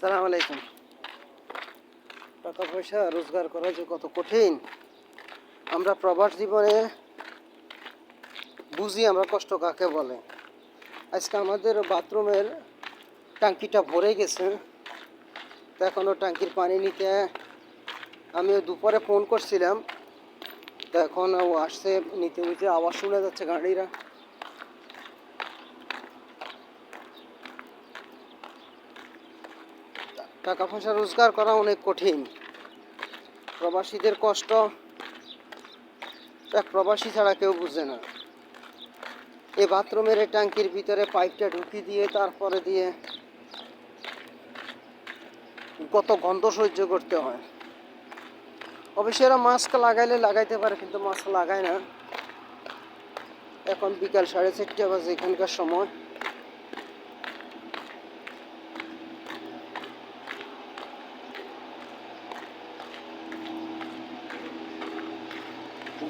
সালাম আলাইকুম। টাকা পয়সা রোজগার করা যে কত কঠিন, আমরা প্রবাস জীবনে বুঝি আমরা কষ্ট কাকে বলে। আজকে আমাদের বাথরুমের ট্যাঙ্কিটা ভরে গেছে, তো এখনও ট্যাঙ্কির পানি নিতে আমি দুপুরে ফোন করছিলাম, তো এখন ও আসছে নিতে নিতে আওয়াজ শোনা যাচ্ছে গাড়িরা। টাকা পয়সা রোজগার করা অনেক কঠিন। প্রবাসীদের কষ্ট এক প্রবাসী ছাড়া কেউ বুঝে না। এই বাথরুমের ট্যাঙ্কির ভিতরে পাইপটা ঢুকিয়ে দিয়ে তারপরে দিয়ে কত গন্ধ সহ্য করতে হয়। অবশ্যই এরা মাস্ক লাগাইলে লাগাইতে পারে, কিন্তু মাস্ক লাগায় না। এখন বিকাল সাড়ে চারটে বাজে এখানকার সময়।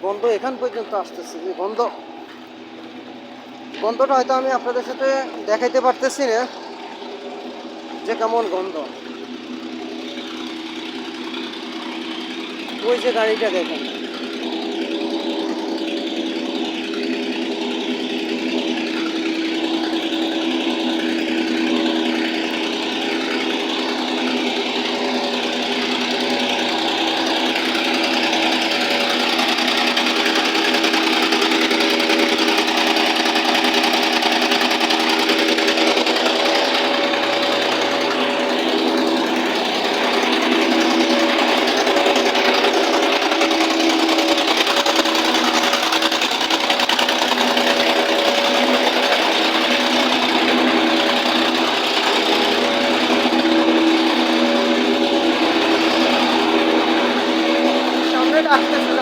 গন্ধ এখান পর্যন্ত আসতেছে, যে গন্ধ। গন্ধটা হয়তো আমি আপনাদের সাথে দেখাইতে পারতেছি না, যে কেমন গন্ধ। ওই যে গাড়িটা দেখেন। আসতেছে